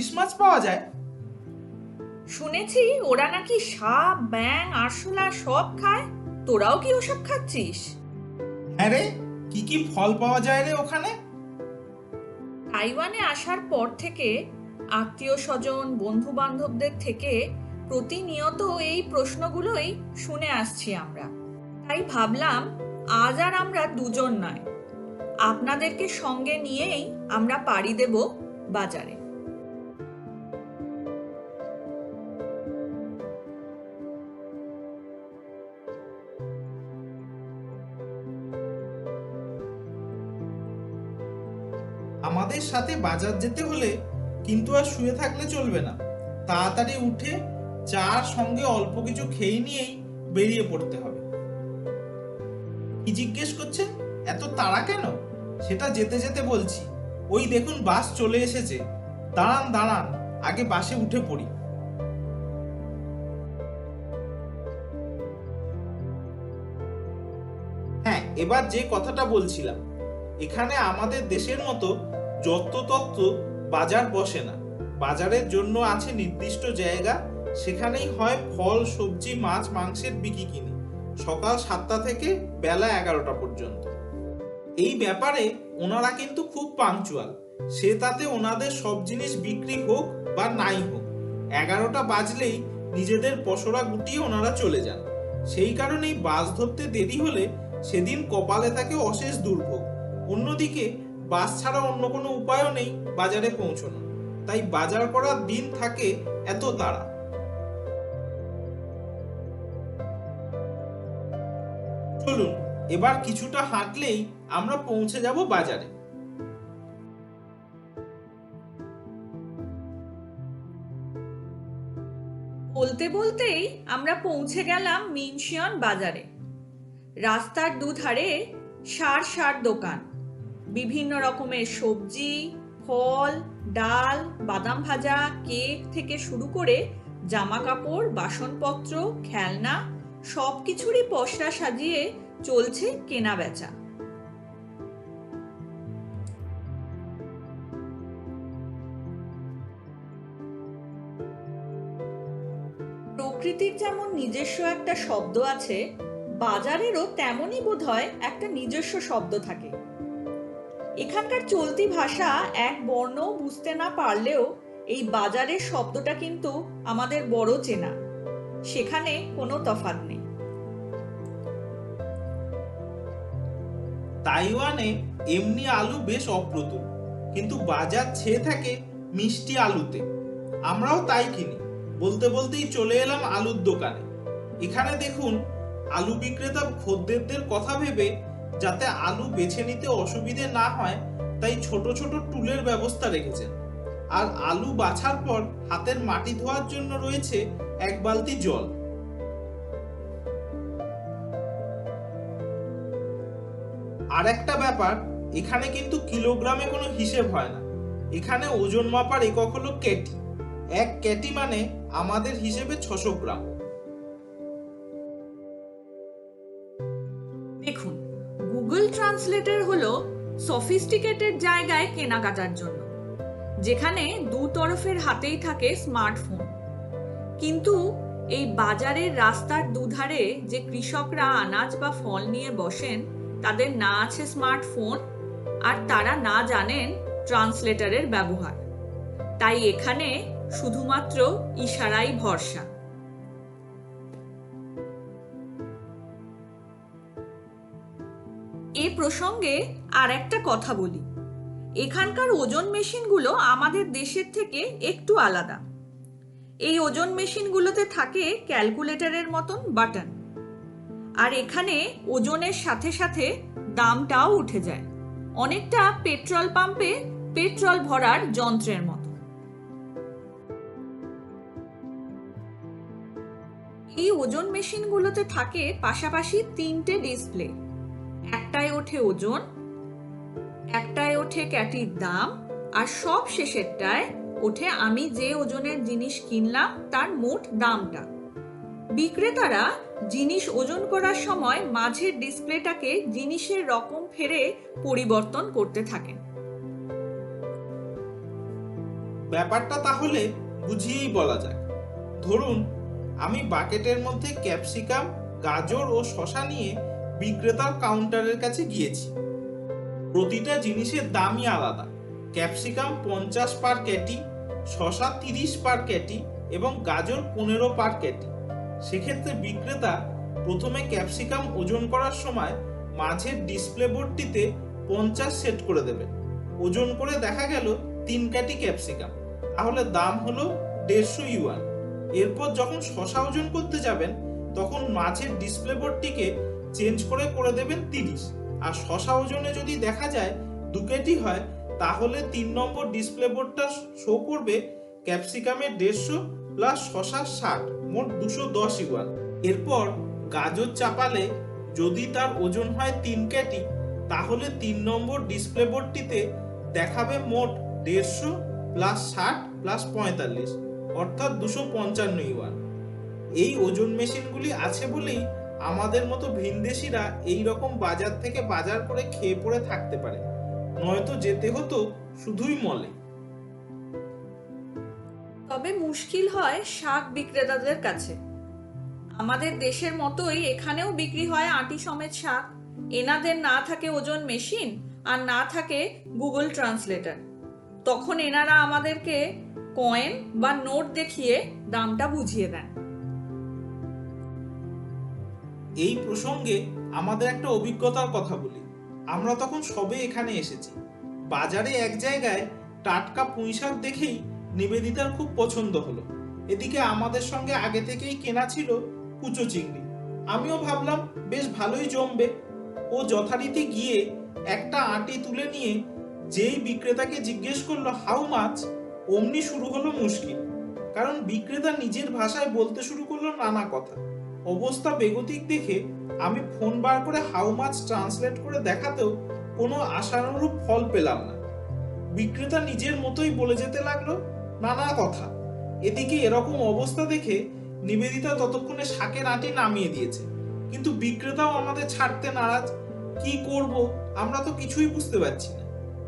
ইলিশ মাছ পাওয়া যায়। শুনেছি ওরা নাকি সাপ ব্যাং আরশোলা সব খায়। তোরাও কি ওসব খাচ্ছিস? হ্যাঁ রে কি কি ফল পাওয়া যায় রে ওখানে? তাইওয়ানে আসার পর থেকে আত্মীয় স্বজন বন্ধু বান্ধবদের থেকে প্রতিনিয়ত এই প্রশ্নগুলোই শুনে আসছি আমরা। তাই ভাবলাম আজ আর আমরা দুজন নয়। আপনাদেরকে সঙ্গে নিয়েই আমরা পাড়ি দেব বাজারে। আমাদের সাথে বাজার যেতে হলে কিন্তু আর শুয়ে থাকলে চলবে না। তাড়াতাড়ি উঠে চার সঙ্গে অল্প কিছু খেয়ে নিয়েই বেরিয়ে পড়তে হবে। কি জিজ্ঞেস করছেন এত তাড়া কেন? সেটা যেতে যেতে বলছি। ওই দেখুন বাস চলে এসেছে। দাঁড়ান দাঁড়ান, আগে বাসে উঠে পড়ি। হ্যাঁ এবার যে কথাটা বলছিলাম, এখানে আমাদের দেশের মতো যত্রতত্ত্ব বাজার বসে না। বাজারের জন্য আছে নির্দিষ্ট জায়গা, সেখানেই হয় ফল, সবজি, মাছ, মাংসের বিকি কিনি। সকাল সাতটা থেকে বেলা এগারোটা পর্যন্ত। এই ব্যাপারে ওনারা কিন্তু খুব পাংচুয়াল সে তাতে ওনাদের সব জিনিস বিক্রি হোক বা নাই হোক, এগারোটা বাজলেই নিজেদের পসরা গুটিয়ে ওনারা চলে যান। সেই কারণেই বাস ধরতে দেরি হলে সেদিন কপালে থাকে অশেষ দুর্ভোগ। অন্যদিকে বাস ছাড়া অন্য কোনো উপায়ও নেই বাজারে পৌঁছানো। তাই বাজার করার দিন থাকে এত তাড়া। চলুন, এবার কিছুটা হাঁটলেই আমরা পৌঁছে যাব বাজারে। বলতে বলতেই আমরা পৌঁছে গেলাম মিনশিয়ন বাজারে। রাস্তার দুধারে সার সার দোকান। বিভিন্ন রকমের সবজি, ফল, ডাল, বাদাম ভাজা, কেক থেকে শুরু করে জামা কাপড় বাসনপত্র, খেলনা সব কিছুরই পশরা সাজিয়ে চলছে কেনা বেচা প্রকৃতির যেমন নিজস্ব একটা শব্দ আছে, বাজারেরও তেমনই বোধহয় একটা নিজস্ব শব্দ থাকে। এখানকার চলতি ভাষা এক বর্ণ বুঝতে না পারলেও এই বাজারের শব্দটা কিন্তু আমাদের বড় চেনা। সেখানে কোনো তফাৎ নেই। তাইওয়ানে এমনি আলু বেশ অপ্রতুল, কিন্তু বাজার ছেয়ে থাকে মিষ্টি আলুতে। আমরাও তাই কিনি। বলতে বলতেই চলে এলাম আলুর দোকানে। এখানে দেখুন, আলু বিক্রেতা খদ্দেরদের কথা ভেবে যাতে আলু বেছে নিতে অসুবিধে না হয়, তাই ছোট ছোট টুলের ব্যবস্থা রেখেছেন। আর আলু বাছার পর হাতের মাটি ধোয়ার জন্য রয়েছে এক বালতি জল। আর একটা ব্যাপার, এখানে কিন্তু কিলোগ্রামে কোনো হিসেব হয় না। এখানে ওজন মাপার একক হলো কেটি। এক কেটি মানে আমাদের হিসেবে ছশো গ্রাম। ট্রান্সলেটর হলো সফিস্টিকেটেড জায়গায় কেনাকাটার জন্য, যেখানে দু তরফের হাতেই থাকে স্মার্টফোন কিন্তু এই বাজারের রাস্তার দুধারে যে কৃষকরা আনাজ বা ফল নিয়ে বসেন, তাদের না আছে স্মার্টফোন আর তারা না জানেন ট্রান্সলেটরের ব্যবহার। তাই এখানে শুধুমাত্র ইশারাই ভরসা। প্রসঙ্গে আর একটা কথা বলি। এখানকার ওজন মেশিনগুলো আমাদের দেশের থেকে একটু আলাদা। এই ওজন মেশিনগুলোতে থাকে ক্যালকুলেটরের মতন বাটন। আর এখানে ওজনের সাথে সাথে দামটাও উঠে যায়। অনেকটা পেট্রোল পাম্পে পেট্রোল ভরার যন্ত্রের মতো। এই ওজন মেশিনগুলোতে থাকে পাশাপাশি তিনটে ডিসপ্লে। ওঠে ওজন, একটায় ওঠে ক্যাটির দাম, আর সব শেষেরটায় ওঠে আমি যে ওজনের জিনিস কিনলাম তার মোট দামটা। বিক্রেতারা জিনিস ওজন করার সময় মাঝের ডিসপ্লেটাকে জিনিসের রকম ফেরে পরিবর্তন করতে থাকেন। ব্যাপারটা তাহলে বুঝিয়েই বলা যাক। ধরুন, আমি বাকেটের মধ্যে ক্যাপসিকাম, গাজর ও শশা নিয়ে বিক্রেতার কাউন্টারের কাছে গিয়েছি। প্রতিটা জিনিসের দামই আলাদা। ক্যাপসিকাম পঞ্চাশ পার ক্যাটি শসা তিরিশ পার ক্যাটি এবং গাজর পনেরো পার ক্যাটি সেক্ষেত্রে বিক্রেতা প্রথমে ক্যাপসিকাম ওজন করার সময় মাঝের ডিসপ্লে বোর্ডটিতে পঞ্চাশ সেট করে দেবে। ওজন করে দেখা গেল তিন ক্যাটি ক্যাপসিকাম। তাহলে দাম হলো দেড়শো ইউয়ান। এরপর যখন শশা ওজন করতে যাবেন, তখন মাছের ডিসপ্লে বোর্ডটিকে চেঞ্জ করে করে দেবেন তিরিশ। আর শশা ওজনে যদি দেখা যায় দু কেটি হয়, তাহলে তিন নম্বর ডিসপ্লে বোর্ডটা শো করবে ক্যাপসিকামের দেড়শো প্লাস শশার ষাট, মোট দুশো দশ ইউয়ান এরপর গাজর চাপালে যদি তার ওজন হয় তিন কেটি তাহলে তিন নম্বর ডিসপ্লে বোর্ডটিতে দেখাবে মোট দেড়শো প্লাস ষাট প্লাস পঁয়তাল্লিশ, অর্থাৎ দুশো পঞ্চান্ন ইউয়ান এই ওজন মেশিনগুলি আছে বলেই আমাদের মতো ভিনদেশিরা এই রকম বাজার থেকে বাজার করে খেয়ে পড়ে থাকতে পারে। নয়তো যেতে হতো শুধুই মলে। তবে মুশকিল হয় শাক বিক্রেতাদের কাছে। আমাদের দেশের মতোই এখানেও বিক্রি হয় আটি সমেত শাক। এনাদের না থাকে ওজন মেশিন আর না থাকে গুগল ট্রান্সলেটর। তখন এনারা আমাদেরকে কয়েন বা নোট দেখিয়ে দামটা বুঝিয়ে দেন। এই প্রসঙ্গে আমাদের একটা অভিজ্ঞতার কথা বলি। আমরা তখন সবে এখানে এসেছি। বাজারে এক জায়গায় টাটকা পুঁইশাক দেখেই নিবেদিতার খুব পছন্দ হলো। এদিকে আমাদের সঙ্গে আগে থেকেই কেনা ছিল কুচো চিংড়ি। আমিও ভাবলাম, বেশ ভালোই জমবে। ও যথারীতি গিয়ে একটা আটি তুলে নিয়ে যেই বিক্রেতাকে জিজ্ঞেস করল, হাউ মাছ? অমনি শুরু হলো মুশকিল। কারণ বিক্রেতা নিজের ভাষায় বলতে শুরু করল নানা কথা। অবস্থা বেগতিক দেখে আমি ফোন বার করে হাউ মাছ ট্রান্সলেট করে দেখাতেও কোনো আশানুরূপ ফল পেলাম না। বিক্রেতা নিজের মতোই বলে যেতে লাগল, নানা কথা। এদিকে এরকম অবস্থা দেখে নিবেদিতা ততক্ষণে শাকের আটি নামিয়ে দিয়েছে। কিন্তু বিক্রেতাও আমাদের ছাড়তে নারাজ। কি করব, আমরা তো কিছুই বুঝতে পারছি না।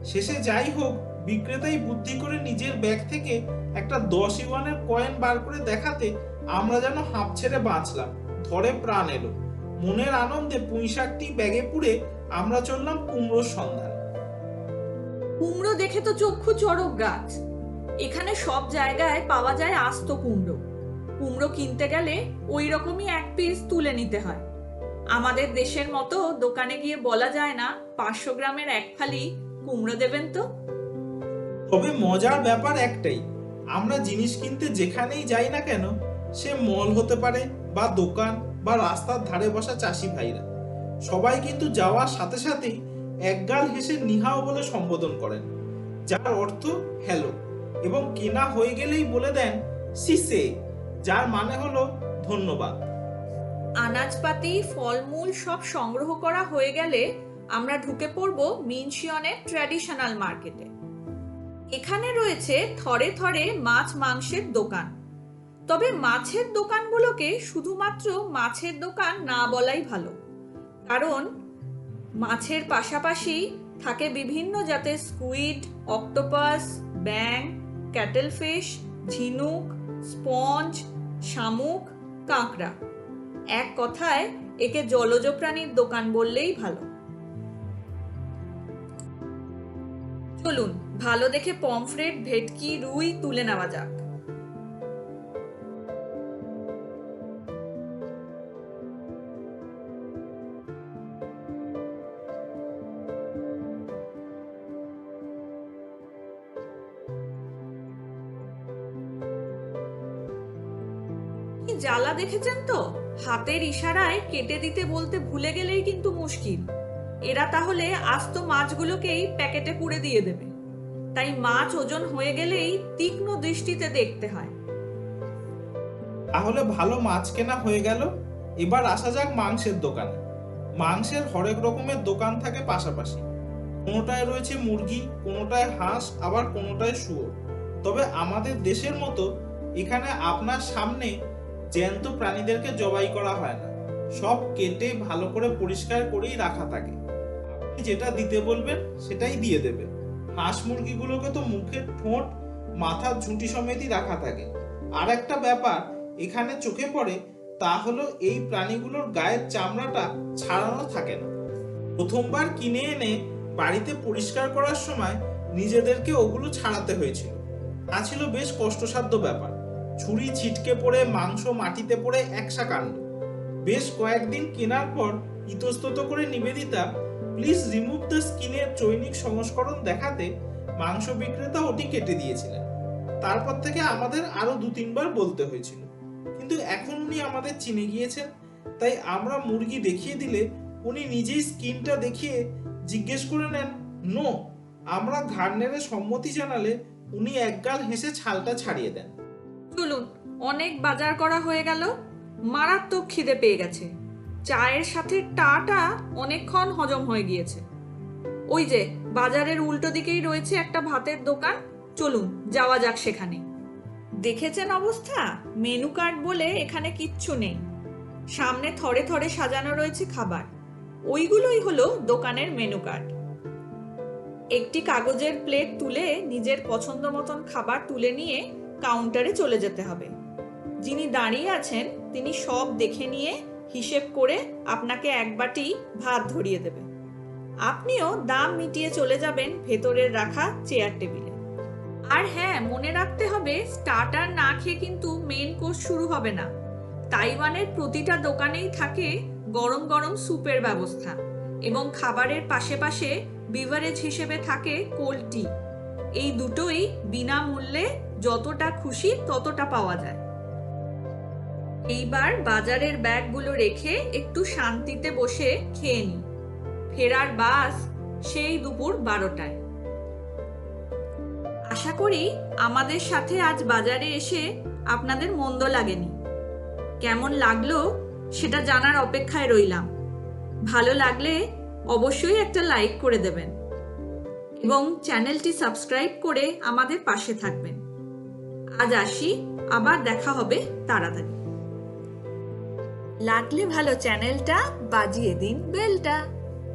শেষে যাই হোক, বিক্রেতাই বুদ্ধি করে নিজের ব্যাগ থেকে একটা দশ ইওয়ানের কয়েন বার করে দেখাতে আমরা যেন হাঁপ ছেড়ে বাঁচলাম। ধরে প্রাণ এলো। মনের আনন্দে পুঁইশাকটি ব্যাগে পুড়ে আমরা চললাম কুমড়োর সন্ধান। কুমড়ো দেখে তো চক্ষু চড়ক গাছ। এখানে সব জায়গায় পাওয়া যায় আস্ত কুমড়ো। কুমড়ো কিনতে গেলে ওই রকমই এক পিস তুলে নিতে হয়। আমাদের দেশের মতো দোকানে গিয়ে বলা যায় না পাঁচশো গ্রামের এক ফালি কুমড়ো দেবেন তো? তবে মজার ব্যাপার একটাই আমরা জিনিস কিনতে যেখানেই যাই না কেন সে মল হতে পারে বা দোকান বা রাস্তার ধারে বসা চাষি ভাইরা। সবাই কিন্তু যাওয়ার সাথে সাথেই একগাল হেসে নিহাও বলে সম্বোধন করেন, যার অর্থ হ্যালো এবং কেনা হয়ে গেলেই বলে দেন সিসে যার মানে হলো ধন্যবাদ। আনাজপাতি, ফলমূল সব সংগ্রহ করা হয়ে গেলে আমরা ঢুকে পড়ব মিনশিয়নের ট্র্যাডিশনাল মার্কেটে। এখানে রয়েছে থরে থরে মাছ মাংসের দোকান। তবে মাছের দোকানগুলোকে শুধুমাত্র মাছের দোকান না বলাই ভালো। কারণ মাছের পাশাপাশি থাকে বিভিন্ন জাতের স্কুইড অক্টোপাস ব্যাং ক্যাটেল ফিশ ঝিনুক স্পঞ্জ শামুক, কাঁকড়া। এক কথায়, একে জলজ প্রাণীর দোকান বললেই ভালো। চলুন, ভালো দেখে পমফ্রেট ভেটকি, রুই তুলে নেওয়া যাক। কি জ্বালা দেখেছেন তো? হাতের ইশারায় কেটে দিতে বলতে ভুলে গেলেই কিন্তু মুশকিল। এরা তাহলে আস্ত মাছগুলোকেই প্যাকেটে পুড়ে দিয়ে দেবে। তাই মাছ ওজন হয়ে গেলেই তীক্ষ্ণ দৃষ্টিতে দেখতে হয়। তাহলে ভালো মাছ কেনা হয়ে গেল? এবার আসা যাক মাংসের দোকানে। মাংসের হরেক রকমের দোকান থাকে পাশাপাশি। কোনোটায় রয়েছে মুরগি, কোনোটায় হাঁস, আবার কোনোটায় শুয়োর। তবে আমাদের দেশের মতো এখানে আপনার সামনে জ্যান্ত প্রাণীদেরকে জবাই করা হয় না। সব কেটে ভালো করে পরিষ্কার করেই রাখা থাকে। আপনি যেটা দিতে বলবেন, সেটাই দিয়ে দেবে হাঁস মুরগিগুলোকে তো মুখের ঠোঁট মাথার ঝুঁটি সমেতই রাখা থাকে। আর একটা ব্যাপার, এখানে চোখে পড়ে, তা হলো এই প্রাণীগুলোর গায়ের চামড়াটা ছাড়ানো থাকে না। প্রথমবার কিনে এনে বাড়িতে পরিষ্কার করার সময় নিজেদেরকে ওগুলো ছাড়াতে হয়েছিল। তা ছিল বেশ কষ্টসাধ্য ব্যাপার। ছুরি ছিটকে পড়ে, মাংস মাটিতে পড়ে একসা কাণ্ড বেশ কয়েকদিন কেনার পর ইতস্তত করে নিবেদিতা, প্লিজ রিমুভ দ্য স্কিনের চৈনিক সংস্করণ দেখাতে মাংস বিক্রেতা ওটি কেটে দিয়েছিলেন। তারপর থেকে আমাদের আরও দু তিনবার বলতে হয়েছিল। কিন্তু এখন উনি আমাদের চিনে গিয়েছেন। তাই আমরা মুরগি দেখিয়ে দিলে উনি নিজেই স্কিনটা দেখিয়ে জিজ্ঞেস করে নেন, নো, আমরা ঘাড় নেড়ে সম্মতি জানালে উনি একগাল হেসে ছালটা ছাড়িয়ে দেন। চলুন অনেক বাজার করা হয়ে গেল। মারাত্মক খিদে পেয়ে গেছে। চায়ের সাথে টাটা অনেকক্ষণ হজম হয়ে গিয়েছে। ওই যে, বাজারের উল্টো দিকেই রয়েছে একটা ভাতের দোকান। চলুন, যাওয়া যাক সেখানে। দেখেছেন অবস্থা? মেনু কার্ড বলে এখানে কিচ্ছু নেই। সামনে থরে থরে সাজানো রয়েছে খাবার। ওইগুলোই হলো দোকানের মেনু কার্ড। একটি কাগজের প্লেট তুলে নিজের পছন্দ মতন খাবার তুলে নিয়ে কাউন্টারে চলে যেতে হবে। যিনি দাঁড়িয়ে আছেন, তিনি সব দেখে নিয়ে হিসেব করে আপনাকে এক বাটি ভাত ধরিয়ে দেবে। আপনিও দাম মিটিয়ে চলে যাবেন ভেতরের রাখা চেয়ার টেবিলে আর হ্যাঁ মনে রাখতে হবে স্টার্টার না খেয়ে কিন্তু মেন কোর্স শুরু হবে না। তাইওয়ানের প্রতিটা দোকানেই থাকে গরম গরম স্যুপের ব্যবস্থা এবং খাবারের পাশে পাশে বিভারেজ হিসেবে থাকে কোল্ড টি এই দুটোই বিনামূল্যে যতটা খুশি ততটা পাওয়া যায়। এইবার বাজারের ব্যাগগুলো রেখে একটু শান্তিতে বসে খেয়ে নিই। ফেরার বাস সেই দুপুর বারোটায়। আশা করি আমাদের সাথে আজ বাজারে এসে আপনাদের মন্দ লাগেনি। কেমন লাগল সেটা জানার অপেক্ষায় রইলাম। ভালো লাগলে অবশ্যই একটা লাইক করে দেবেন। এবং চ্যানেলটি সাবস্ক্রাইব করে আমাদের পাশে থাকবেন। আজ আসি আবার দেখা হবে তাড়াতাড়ি। লাগলে ভালো চ্যানেলটা বাজিয়ে দিন বেলটা।